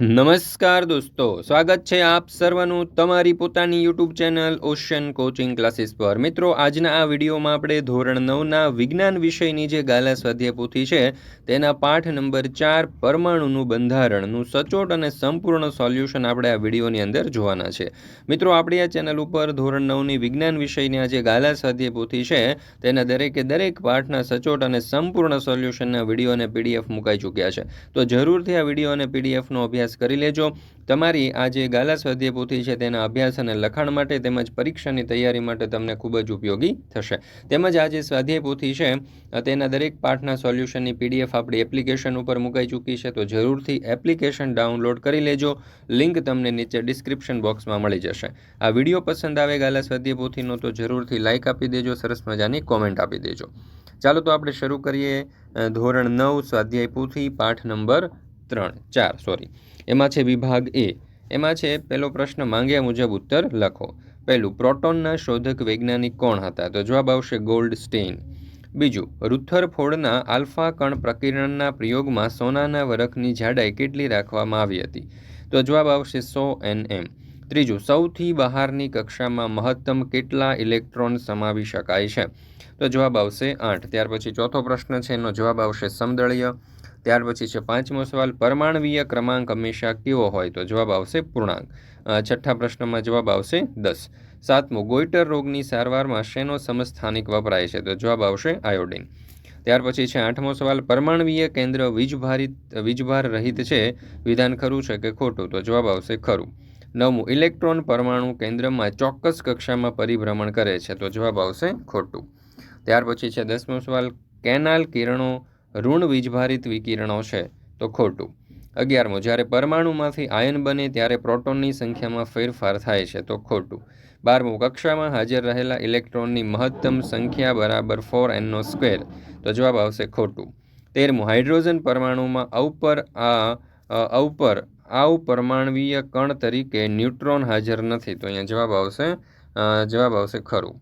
નમસ્કાર દોસ્તો, સ્વાગત છે આપ સર્વનું તમારી પોતાની YouTube channel Ocean Coaching Classes પર. મિત્રો, આજના આ વિડીયોમાં આપણે ધોરણ નવના વિજ્ઞાન વિષયની જે ગાલા સ્વાધ્યાય પોથી છે, તેના પાઠ નંબર ચાર પરમાણુનું બંધારણનું સચોટ અને સંપૂર્ણ સોલ્યુશન આપણે આ વિડીયોની અંદર જોવાના છે. મિત્રો, આપણી આ ચેનલ ઉપર ધોરણ નવની વિજ્ઞાન વિષયની આ જે ગાલા સ્વાધ્યાય પોથી છે, તેના દરેકે દરેક પાઠના સચોટ અને સંપૂર્ણ સોલ્યુશનના વીડિયો અને પીડીએફ મુકાઈ ચૂક્યા છે. તો જરૂરથી આ વીડિયો અને પીડીએફનો અભ્યાસ કરી લેજો. તમારી આ જે ગાલા સ્વાધ્યાય પોથી છે તેના અભ્યાસ અને લખાણ માટે તેમજ પરીક્ષાની તૈયારી માટે તમને ખૂબ જ ઉપયોગી થશે. તેમજ આ જે સ્વાધ્યાય પોથી છે તેના દરેક પાઠના સોલ્યુશનની પીડીએફ આપણી એપ્લિકેશન ઉપર મુકાઈ ચૂકી છે, તો જરૂરથી એપ્લિકેશન ડાઉનલોડ કરી લેજો. લિંક તમને નીચે ડિસ્ક્રિપ્શન બોક્સમાં મળી જશે. આ વીડિયો પસંદ આવે ગાલા સ્વાધ્યાય પોથીનો તો જરૂરથી લાઇક આપી દેજો, સરસ મજાની કોમેન્ટ આપી દેજો. ચાલો તો આપણે શરૂ કરીએ ધોરણ નવ સ્વાધ્યાય પોથી પાઠ નંબર ત્રણ, ચાર સોરી એમાં છે વિભાગ એ. એમાં છે, પહેલો પ્રશ્ન માંગ્યા મુજબ ઉત્તર લખો. પહેલું, પ્રોટોનના શોધક વૈજ્ઞાનિક કોણ હતા? તો જવાબ આવશે ગોલ્ડ સ્ટેઇન બીજું રુથરફોર્ડના આલ્ફા કણ પ્રકિરણના પ્રયોગમાં સોનાના વરખની જાડાઈ કેટલી રાખવામાં આવી હતી? તો જવાબ આવશે સો એન એમ ત્રીજું, સૌથી બહારની કક્ષામાં મહત્તમ કેટલા ઇલેક્ટ્રોન સમાવી શકાય છે? તો જવાબ આવશે આઠ. ત્યાર પછી ચોથો પ્રશ્ન છે, એનો જવાબ આવશે સમદળીય. ત્યાર પછી છે પાંચમો સવાલ, પરમાણવીય ક્રમાંક હંમેશા કેવો હોય? તો જવાબ આવશે પૂર્ણાંક. છઠ્ઠા પ્રશ્નમાં જવાબ આવશે દસ. સાતમો, ગોઈટર રોગની સારવારમાં શેનો સમસ્થાનિક વપરાય છે? તો જવાબ આવશે આયોડિન. ત્યાર પછી છે આઠમો સવાલ, પરમાણવીય કેન્દ્ર વીજભારિત વીજભાર રહિત છે? વિધાન ખરું છે કે ખોટું? તો જવાબ આવશે ખરું. નવમું, ઇલેક્ટ્રોન પરમાણુ કેન્દ્રમાં ચોક્કસ કક્ષામાં પરિભ્રમણ કરે છે? તો જવાબ આવશે ખોટું. ત્યાર પછી છે દસમો સવાલ, કેનાલ કિરણો ઋણ વીજભારિત વિકિરણો છે, તો ખોટું. અગિયારમું, જ્યારે પરમાણુમાંથી આયન બને ત્યારે પ્રોટોનની સંખ્યામાં ફેરફાર થાય છે, તો ખોટું. બારમું, કક્ષામાં હાજર રહેલા ઇલેક્ટ્રોનની મહત્તમ સંખ્યા બરાબર ફોર એનનો સ્ક્વેર તો જવાબ આવશે ખોટું. તેરમું, હાઇડ્રોજન પરમાણુમાં અવપર આ અવપર આવ પરમાણવીય કણ તરીકે ન્યુટ્રોન હાજર નથી, તો અહીંયા જવાબ આવશે જવાબ આવશે ખરું.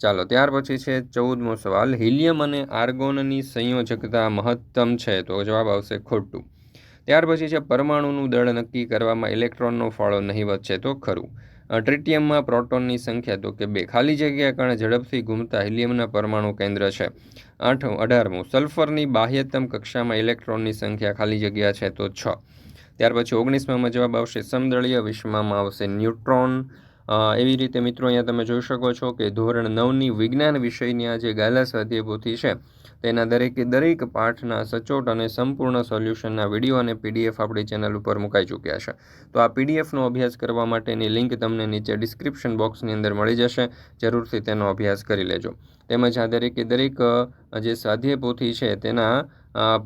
ચાલો, ત્યાર પછી છે ચૌદમો સવાલ. હિલિયમ અને આર્ગોનની સંયોજકતા મહત્તમ છે તો જવાબ આવશે ખોટું. ત્યાર પછી છે પરમાણુનું દળ નક્કી કરવામાં ઇલેક્ટ્રોનનો ફાળો નહીવત છે તો ખરું. ટ્રિટિયમમાં પ્રોટોનની સંખ્યા તો કે બે. ખાલી જગ્યા કારણે ઝડપથી ઘૂમતા હિલિયમના પરમાણુ કેન્દ્ર છે. આઠ અઢારમું. સલ્ફરની બાહ્યતમ કક્ષામાં ઇલેક્ટ્રોનની સંખ્યા ખાલી જગ્યા છે તો છ. ત્યાર પછી ઓગણીસમાં જવાબ આવશે સમદળીય વિશ્વમાં આવશે ન્યુટ્રોન. એવી રીતે મિત્રો અહીંયા તમે જોઈ શકો છો કે ધોરણ નવની વિજ્ઞાન વિષયની આ જે ગાલા સ્વાધ્યાય છે, તેના દરેકે દરેક પાઠના સચોટ અને સંપૂર્ણ સોલ્યુશનના વીડિયો અને પીડીએફ આપણી ચેનલ ઉપર મુકાઈ ચૂક્યા છે. તો આ પીડીએફનો અભ્યાસ કરવા માટેની લિંક તમને નીચે ડિસ્ક્રિપ્શન બોક્સની અંદર મળી જશે, જરૂરથી તેનો અભ્યાસ કરી લેજો. તેમજ આ દરેકે દરેક જે સ્વાધ્યાય છે, તેના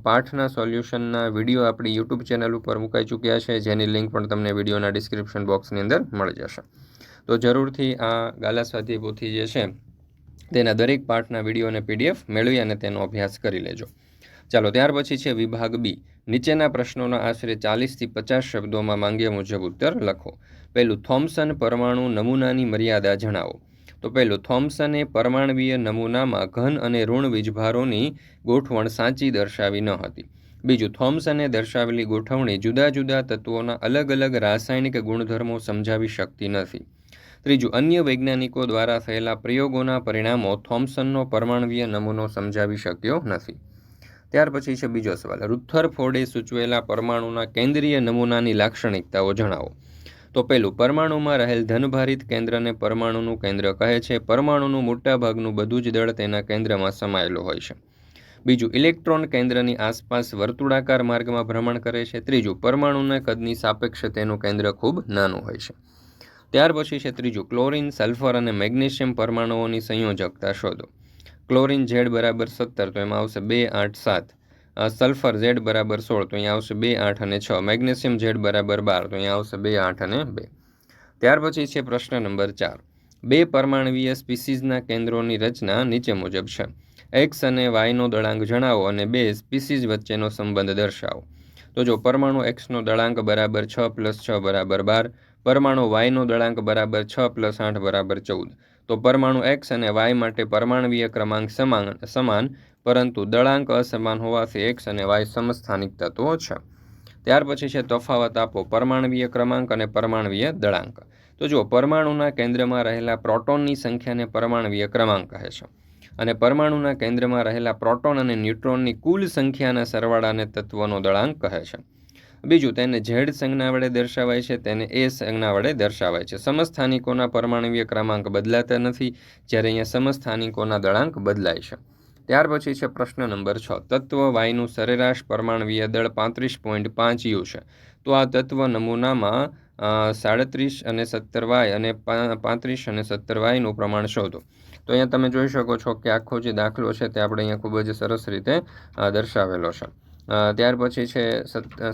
પાઠના સોલ્યુશનના વીડિયો આપણી યુટ્યુબ ચેનલ ઉપર મુકાઈ ચૂક્યા છે, જેની લિંક પણ તમને વિડીયોના ડિસ્ક્રિપ્શન બોક્સની અંદર મળી જશે. તો જરૂરથી આ ગાલા સ્વાધ્યાય જે છે, તેના દરેક પાઠના વીડિયો અને પીડીએફ મેળવી અને તેનો અભ્યાસ કરી લેજો. ચાલો, ત્યાર પછી છે વિભાગ બી. નીચેના પ્રશ્નોના આશરે ચાલીસથી પચાસ શબ્દોમાં માંગ્યા મુજબ ઉત્તર લખો. પહેલું થોમ્સન પરમાણુ નમૂનાની મર્યાદા જણાવો. તો પહેલું થોમ્સને પરમાણવીય નમૂનામાં ઘન અને ઋણ વીજભારોની ગોઠવણ સાચી દર્શાવી ન હતી. બીજું થોમ્સને દર્શાવેલી ગોઠવણી જુદા જુદા તત્વોના અલગ અલગ રાસાયણિક ગુણધર્મો સમજાવી શકતી નથી. ત્રીજું, અન્ય વૈજ્ઞાનિકો દ્વારા થયેલા પ્રયોગોના પરિણામો થોમ્સનનો પરમાણવીય નમૂનો સમજાવી શક્યો નથી. ત્યાર પછી છે બીજો સવાલ. રુથરફોર્ડે સૂચવેલા પરમાણુના કેન્દ્રીય નમૂનાની લાક્ષણિકતાઓ જણાવો. તો પહેલું પરમાણુમાં રહેલ ધનભારિત કેન્દ્રને પરમાણુનું કેન્દ્ર કહે છે. પરમાણુનું મોટાભાગનું બધું જ દળ તેના કેન્દ્રમાં સમાયેલું હોય છે. બીજું, ઇલેક્ટ્રોન કેન્દ્રની આસપાસ વર્તુળાકાર માર્ગમાં ભ્રમણ કરે છે. ત્રીજું, પરમાણુના કદની સાપેક્ષ તેનું કેન્દ્ર ખૂબ નાનું હોય છે. ત્યાર પછી છે ત્રીજું, ક્લોરિન, સલ્ફર અને મેગ્નેશિયમ પરમાણુઓની સંયોજકતા શોધો. ક્લોરિન ઝેડ બરાબર સત્તર, તો એમાં આવશે બે, આઠ, સાત. સલ્ફર ઝેડ બરાબર સોળ, તો અહીંયા આવશે બે, આઠ અને છ. મેગ્નેશિયમ ઝેડ બરાબર બાર, તો અહીંયા આવશે બે, આઠ અને બે. ત્યાર પછી છે પ્રશ્ન નંબર ચાર. બે પરમાણવીય સ્પીસીઝના કેન્દ્રોની રચના નીચે મુજબ છે. એક્સ અને વાયનો દળાંક જણાવો અને બે સ્પીસીઝ વચ્ચેનો સંબંધ દર્શાવો. તો જો પરમાણુ એક્સનો દળાંક બરાબર છ પ્લસ છ બરાબર બાર, પરમાણુ વાયનો દળાંક બરાબર છ પ્લસ આઠ બરાબર ચૌદ. તો પરમાણુ એક્સ અને વાય માટે પરમાણવીય ક્રમાંક સમાન સમાન, પરંતુ દળાંક અસમાન હોવાથી એક્સ અને વાય સમસ્થાનિક તત્વો છે. ત્યાર પછી છે તફાવત આપો પરમાણવીય ક્રમાંક અને પરમાણવીય દળાંક. તો જો પરમાણુના કેન્દ્રમાં રહેલા પ્રોટોનની સંખ્યાને પરમાણવીય ક્રમાંક કહે છે. અને પરમાણુના કેન્દ્રમાં રહેલા પ્રોટોન અને ન્યુટ્રોનની કુલ સંખ્યાના સરવાળાને તત્વનો દળાંક કહે છે. બીજું, તેને ઝેડ સંજ્ઞા વડે દર્શાવાય છે, તેને એ સંજ્ઞા વડે દર્શાવાય છે. સમસ્થાનિકોના પરમાણવીય ક્રમાંક બદલાતા નથી, જ્યારે અહીંયા સમસ્થાનિકોના દળાંક બદલાય છે. ત્યાર પછી છે પ્રશ્ન નંબર છ. તત્વ વાયનું સરેરાશ પરમાણવીય દળ પાંત્રીસ પોઈન્ટ પાંચ યુ છે. તો આ તત્વ નમૂનામાં સાડત્રીસ અને સત્તર વાય અને પાંત્રીસ અને સત્તર વાયનું પ્રમાણ શોધો. તો અહીંયા તમે જોઈ શકો છો કે આખો જે દાખલો છે તે આપણે અહીંયા ખૂબ જ સરસ રીતે દર્શાવેલો છે. ત્યાર પછી છે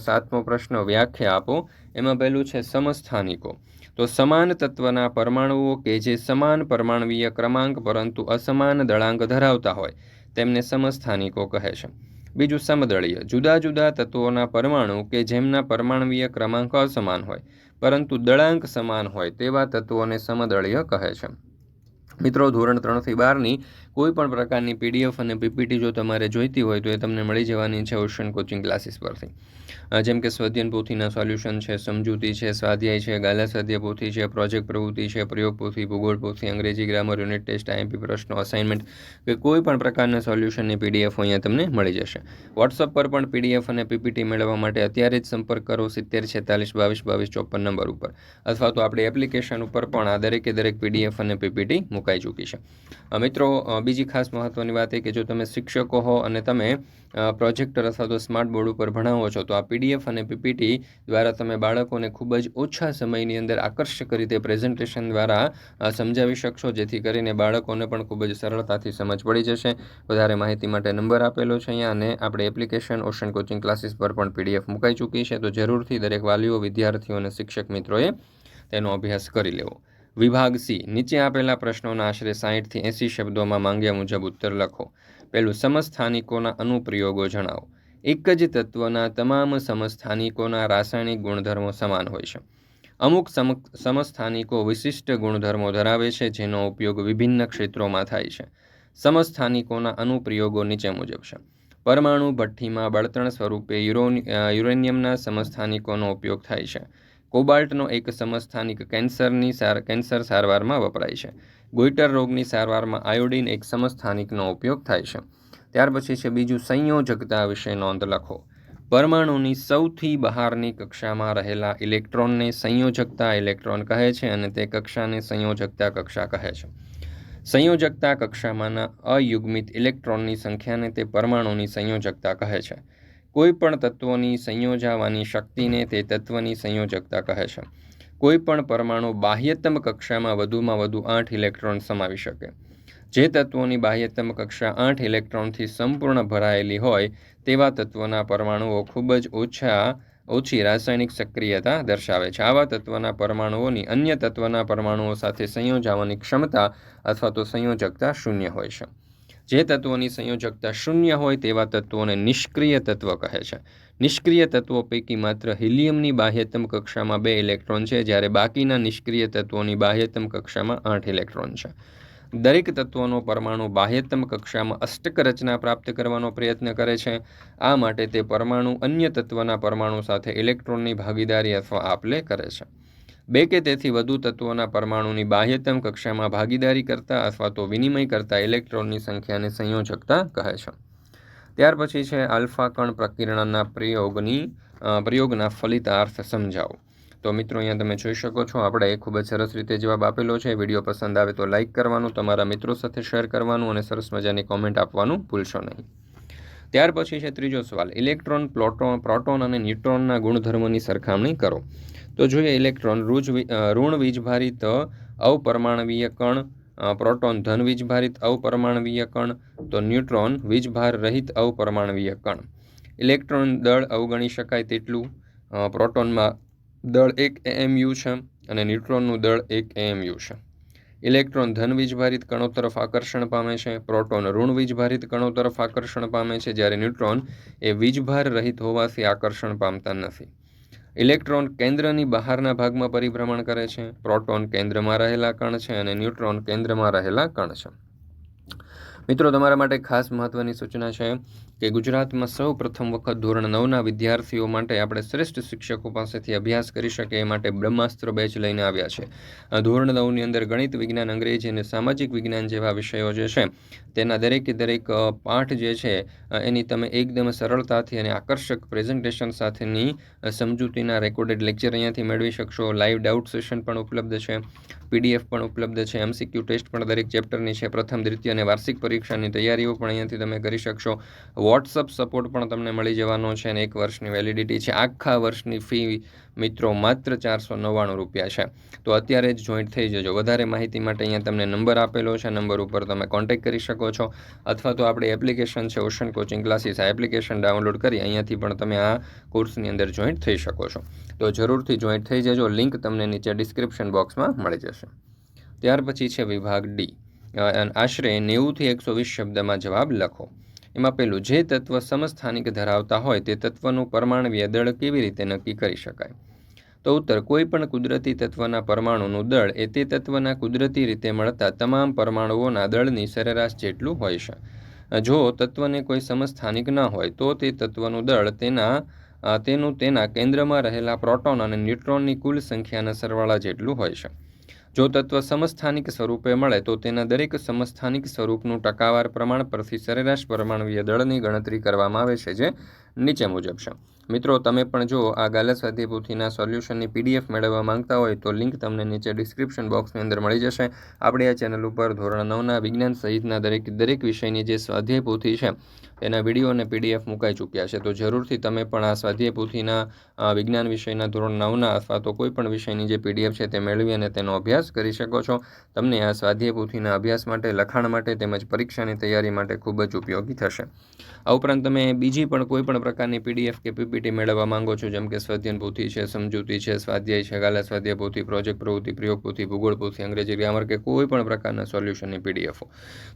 સાતમો પ્રશ્ન વ્યાખ્યા આપો. એમાં પહેલું છે સમસ્થાનિકો. તો સમાન તત્વના પરમાણુઓ કે જે સમાન પરમાણવીય ક્રમાંક પરંતુ અસમાન દળાંક ધરાવતા હોય, તેમને સમસ્થાનિકો કહે છે. બીજું સમદળીય. જુદા જુદા તત્વોના પરમાણુ કે જેમના પરમાણવીય ક્રમાંક અસમાન હોય, પરંતુ દળાંક સમાન હોય તેવા તત્વોને સમદળીય કહે છે. મિત્રો, ધોરણ ત્રણથી બારની કોઈ પણ પ્રકારની પીડીએફ અને પીપીટી જો તમારે જોઈતી હોય તો એ તમને મળી જવાની છે ઓશન કોચિંગ ક્લાસીસ પરથી. જેમ કે સ્વધ્યન પોથીના સોલ્યુશન છે, સમજૂતી છે, સ્વાધ્યાય છે, ગાલા સ્વાધ્યાય પોથી છે પ્રોજેક્ટ પ્રવૃત્તિ છે, પ્રયોગ પોથી, ભૂગોળ પોથી, અંગ્રેજી ગ્રામર યુનિટ ટેસ્ટ આઈએમપી પ્રશ્નો અસાઇનમેન્ટ કે કોઈ પણ પ્રકારના સોલ્યુશનની પીડીએફ અહીંયા તમને મળી જશે. વોટ્સઅપ પર પણ પીડીએફ અને પીપીટી મેળવવા માટે અત્યારે જ સંપર્ક કરો સિત્તેર, છેતાલીસ, બાવીસ બાવીસ, ચોપન નંબર ઉપર. અથવા તો આપણી એપ્લિકેશન ઉપર પણ આ દરેકે દરેક પીડીએફ અને પીપીટી મુકાઈ ચૂકી છે. મિત્રો બીજી ખાસ મહત્ત્વની વાત એ કે જો તમે શિક્ષકો હો અને તમે પ્રોજેક્ટર અથવા તો સ્માર્ટ બોર્ડ ઉપર ભણાવો છો, તો આ પીડીએફ અને પીપીટી દ્વારા તમે બાળકોને ખૂબ જ ઓછા સમયની અંદર આકર્ષક રીતે પ્રેઝન્ટેશન દ્વારા સમજાવી શકશો, જેથી કરીને બાળકોને પણ ખૂબ જ સરળતાથી સમજ પડી જશે. વધારે માહિતી માટે નંબર આપેલો છે અહીંયા અને આપણે એપ્લિકેશન ઓશન કોચિંગ ક્લાસીસ પર પણ પીડીએફ મુકાઈ ચૂકી છે. તો જરૂરથી દરેક વાલીઓ, વિદ્યાર્થીઓ અને શિક્ષક મિત્રોએ તેનો અભ્યાસ કરી લેવો. વિભાગ સી. નીચે આપેલા પ્રશ્નોના આશરે સાહીઠથી એંસી શબ્દોમાં માંગ્યા મુજબ ઉત્તર લખો. પહેલું, સમસ્થાનિકોના અનુપ્રયોગો જણાવો. એક જ તત્વના તમામ સમસ્થાનિકોના રાસાયણિક ગુણધર્મો સમાન હોય છે. અમુક સમસ્થાનિકો વિશિષ્ટ ગુણધર્મો ધરાવે છે, જેનો ઉપયોગ વિભિન્ન ક્ષેત્રોમાં થાય છે. સમસ્થાનિકોના અનુપ્રયોગો નીચે મુજબ છે. પરમાણુ ભઠ્ઠીમાં બળતણ સ્વરૂપે યુરેનિયમના સમસ્થાનિકોનો ઉપયોગ થાય છે. કોબાલ્ટનો એક સમસ્થાનિક કેન્સરની સાર, કેન્સર સારવારમાં વપરાય છે. ગોઈટર રોગની સારવારમાં આયોડિન એક સમસ્થાનિકનો ઉપયોગ થાય છે. ત્યાર પછી છે બીજું સંયોજકતા વિશે નોંધ લખો. પરમાણુની સૌથી બહારની કક્ષામાં રહેલા ઇલેક્ટ્રોનને સંયોજકતા ઇલેક્ટ્રોન કહે છે અને તે કક્ષાને સંયોજકતા કક્ષા કહે છે. સંયોજકતા કક્ષામાંના અયુગ્મિત ઇલેક્ટ્રોનની સંખ્યાને તે પરમાણુની સંયોજકતા કહે છે. કોઈ પણ તત્વોની સંયોજાવાની શક્તિને તે તત્વની સંયોજકતા કહે છે. કોઈ પણ પરમાણુ બાહ્યતમ કક્ષામાં વધુમાં વધુ આઠ ઇલેક્ટ્રોન સમાવી શકે. જે તત્વોની બાહ્યતમ કક્ષા આઠ ઇલેક્ટ્રોનથી સંપૂર્ણ ભરાયેલી હોય, તેવા તત્વોના પરમાણુઓ ખૂબ જ ઓછા, ઓછી રાસાયણિક સક્રિયતા દર્શાવે છે. આવા તત્વના પરમાણુઓની અન્ય તત્વના પરમાણુઓ સાથે સંયોજાવાની ક્ષમતા અથવા તો સંયોજકતા શૂન્ય હોય છે. જે તત્વોની સંયોજકતા શૂન્ય હોય તેવા તત્વોને નિષ્ક્રિય તત્વ કહે છે. નિષ્ક્રિય તત્વો પૈકી માત્ર હિલિયમની બાહ્યતમ કક્ષામાં બે ઇલેક્ટ્રોન છે, જ્યારે બાકીના નિષ્ક્રિય તત્વોની બાહ્યતમ કક્ષામાં આઠ ઇલેક્ટ્રોન છે. દરેક તત્વોનો પરમાણુ બાહ્યતમ કક્ષામાં અષ્ટક રચના પ્રાપ્ત કરવાનો પ્રયત્ન કરે છે. આ માટે તે પરમાણુ અન્ય તત્વના પરમાણુ સાથે ઇલેક્ટ્રોનની ભાગીદારી અથવા આપલે કરે છે. બે કે તેથી વધુ તત્વોના પરમાણુની બાહ્યતમ કક્ષામાં ભાગીદારી કરતા અથવા તો વિનિમય કરતા ઇલેક્ટ્રોનની સંખ્યાને સંયોજકતા કહે છે. ત્યાર પછી છે આલ્ફા કણ પ્રકિરણના પ્રયોગની પ્રયોગના ફલિતાર્થ સમજાવો. તો મિત્રો અહીંયા તમે જોઈ શકો છો, આપણે ખૂબ જ સરસ રીતે જવાબ આપેલો છે. વીડિયો પસંદ આવે તો લાઇક કરવાનું, તમારા મિત્રો સાથે શેર કરવાનું અને સરસ મજાની કોમેન્ટ આપવાનું ભૂલશો નહીં. ત્યાર પછી છે ત્રીજો સવાલ, ઇલેક્ટ્રોન પ્લોટોન પ્રોટોન અને ન્યુટ્રોનના ગુણધર્મોની સરખામણી કરો. તો જોઈએ ઇલેક્ટ્રોન, રૂજ ઋણ વીજભારિત અવપરમાણવીય કણ પ્રોટોન ધન વીજભારિત અવપરમાણવીય કણ, તો ન્યુટ્રોન વીજભાર રહિત અવપરમાણવીય કણ. ઇલેક્ટ્રોન દળ અવગણી શકાય તેટલું. પ્રોટોનમાં દળ એક એએમયુ છે અને ન્યુટ્રોનનું દળ એક એએમયુ છે. ઇલેક્ટ્રોન ધન વીજભારિત કણો તરફ આકર્ષણ પામે છે. પ્રોટોન ઋણ વીજભારિત કણો તરફ આકર્ષણ પામે છે. જ્યારે ન્યુટ્રોન એ વીજભાર રહિત હોવાથી આકર્ષણ પામતા નથી. ઇલેક્ટ્રોન કેન્દ્રની બહારના ભાગમાં પરિભ્રમણ કરે છે. પ્રોટોન કેન્દ્રમાં રહેલા કણ છે અને ન્યુટ્રોન કેન્દ્રમાં રહેલા કણ છે. મિત્રો, તમારા માટે ખાસ મહત્ત્વની સૂચના છે. કે ગુજરાતમાં સૌ પ્રથમ વખત ધોરણ નવના વિદ્યાર્થીઓ માટે આપણે શ્રેષ્ઠ શિક્ષકો પાસેથી અભ્યાસ કરી શકે એ માટે બ્રહ્માસ્ત્ર બેચ લઈને આવ્યા છે. ધોરણ નવની અંદર ગણિત વિજ્ઞાન, અંગ્રેજી અને સામાજિક વિજ્ઞાન જેવા વિષયો જે છે, તેના દરેકે દરેક પાઠ જે છે એની તમે એકદમ સરળતાથી અને આકર્ષક પ્રેઝન્ટેશન સાથેની સમજૂતીના રેકોર્ડેડ લેક્ચર અહીંયાથી મેળવી શકશો. લાઈવ ડાઉટ સેશન પણ ઉપલબ્ધ છે. પીડીએફ પણ ઉપલબ્ધ છે. એમસીક્યુ ટેસ્ટ પણ દરેક ચેપ્ટરની છે. પ્રથમ, દ્વિતીય અને વાર્ષિક પરીક્ષાની તૈયારીઓ પણ અહીંયાથી તમે કરી શકશો. વોટ્સઅપ સપોર્ટ પણ તમને મળી જવાનો છે અને એક વર્ષની વેલિડિટી છે. આખા વર્ષની ફી મિત્રો માત્ર ચારસો નવ્વાણું રૂપિયા છે. તો અત્યારે જ જોઈન્ટ થઈ જજો. વધારે માહિતી માટે અહીંયા તમને નંબર આપેલો છે. નંબર ઉપર તમે કોન્ટેક્ટ કરી શકો છો. અથવા તો આપણી એપ્લિકેશન છે ઓશન કોચિંગ ક્લાસીસ આ એપ્લિકેશન ડાઉનલોડ કરી અહીંયાથી પણ તમે આ કોર્સની અંદર જોઈન્ટ થઈ શકો છો. તો જરૂરથી જોઈન્ટ થઈ જજો. લિંક તમને નીચે ડિસ્ક્રિપ્શન બોક્સમાં મળી જશે. ત્યાર પછી છે વિભાગ ડી આશરે નેવુંથી એકસો વીસ શબ્દમાં જવાબ લખો. એમાં પેલું, જે તત્વ સમસ્થાનિક ધરાવતા હોય તે તત્વનું પરમાણવીય દળ કેવી રીતે નક્કી કરી શકાય? તો ઉત્તર, કોઈ પણ કુદરતી તત્વના પરમાણુનું દળ એ તે તત્વના કુદરતી રીતે મળતા તમામ પરમાણુઓના દળની સરેરાશ જેટલું હોય છે. જો તત્વને કોઈ સમસ્થાનિક ન હોય, તો તે તત્વનું દળ તેના તેનું તેના કેન્દ્રમાં રહેલા પ્રોટોન અને ન્યુટ્રોનની કુલ સંખ્યાના સરવાળા જેટલું હોય છે. જો તત્વ સમસ્થાનિક સ્વરૂપે મળે, તો તેના દરેક સમસ્થાનિક સ્વરૂપનું ટકાવાર પ્રમાણ પરથી સરેરાશ પરમાણુય દળની ગણતરી કરવામાં આવે છે, જે નીચે મુજબ છે. મિત્રો, તમે પણ જો આ ગાલા સ્વાધ્યાય પોથીના સોલ્યુશનની પીડીએફ મેળવવા માંગતા હોય, તો લિંક તમને નીચે ડિસ્ક્રિપ્શન બોક્સની અંદર મળી જશે. આપણે આ ચેનલ ઉપર ધોરણ નવના વિજ્ઞાન સહિતના દરેક દરેક વિષયની જે સ્વાધ્યાય પોથી છે, તેના વીડિયો અને પીડીએફ મુકાઈ ચૂક્યા છે. તો જરૂરથી તમે પણ આ સ્વાધ્યાય પોથીના વિજ્ઞાન વિષયના ધોરણ નવના અથવા તો કોઈ પણ વિષયની જે પીડીએફ છે તે મેળવી અને તેનો અભ્યાસ કરી શકો છો. તમને આ સ્વાધ્યાય પોથીના અભ્યાસ માટે, લખાણ માટે તેમજ પરીક્ષાની તૈયારી માટે ખૂબ જ ઉપયોગી થશે. આ ઉપરાંત તમે બીજી પણ કોઈ પણ પ્રકારની પીડીએફ કે પીપીટી મેળવવા માંગો છો, જેમ કે સ્વાધ્યન પોથી છે, સમજૂતી છે, સ્વાધ્યાય છે, ગાલા સ્વાધ્યાય પોથી, પ્રોજેક્ટ પ્રવૃત્તિ, પ્રયોગ પોથી, ભૂગોળ પોથી, અંગ્રેજી, ગ્રામર કે કોઈ પણ પ્રકારના સોલ્યુશનની પીડીએફો.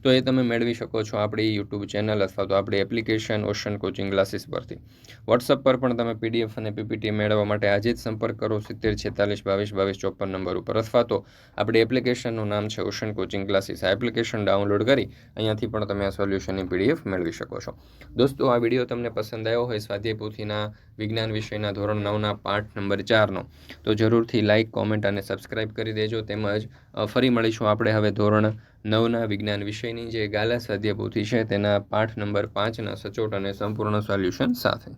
તો એ તમે મેળવી શકો છો આપણી યુટ્યુબ ચેનલ અથવા તો આપણી એપ્લિકેશન ઓશન કોચિંગ ક્લાસીસ પરથી. વોટ્સઅપ પર પણ તમે પીડીએફ અને પીપીટી મેળવવા માટે આજે જ સંપર્ક કરો, સિત્તેર, છેતાલીસ, બાવીસ બાવીસ, ચોપન નંબર ઉપર. અથવા તો આપણી એપ્લિકેશનનું નામ છે ઓશન કોચિંગ ક્લાસીસ. આ એપ્લિકેશન ડાઉનલોડ કરી અહીંયાથી પણ તમે આ સોલ્યુશનની પીડીએફ મેળવી શકો છો. દોસ્તો, આ વીડિયો તમને પસંદ આવ્યો હોય સ્વાધ્યાય પોથીના વિજ્ઞાન વિષયના ધોરણ નવના પાઠ નંબર ચારનો. તો જરૂરથી લાઇક કોમેન્ટ અને સબસ્ક્રાઇબ કરી દેજો. તેમજ ફરી મળીશું આપણે હવે ધોરણ નવના વિજ્ઞાન વિષયની જે ગાલા સ્વાધ્યાય છે તેના પાઠ નંબર પાંચના સચોટ અને સંપૂર્ણ સોલ્યુશન સાથે.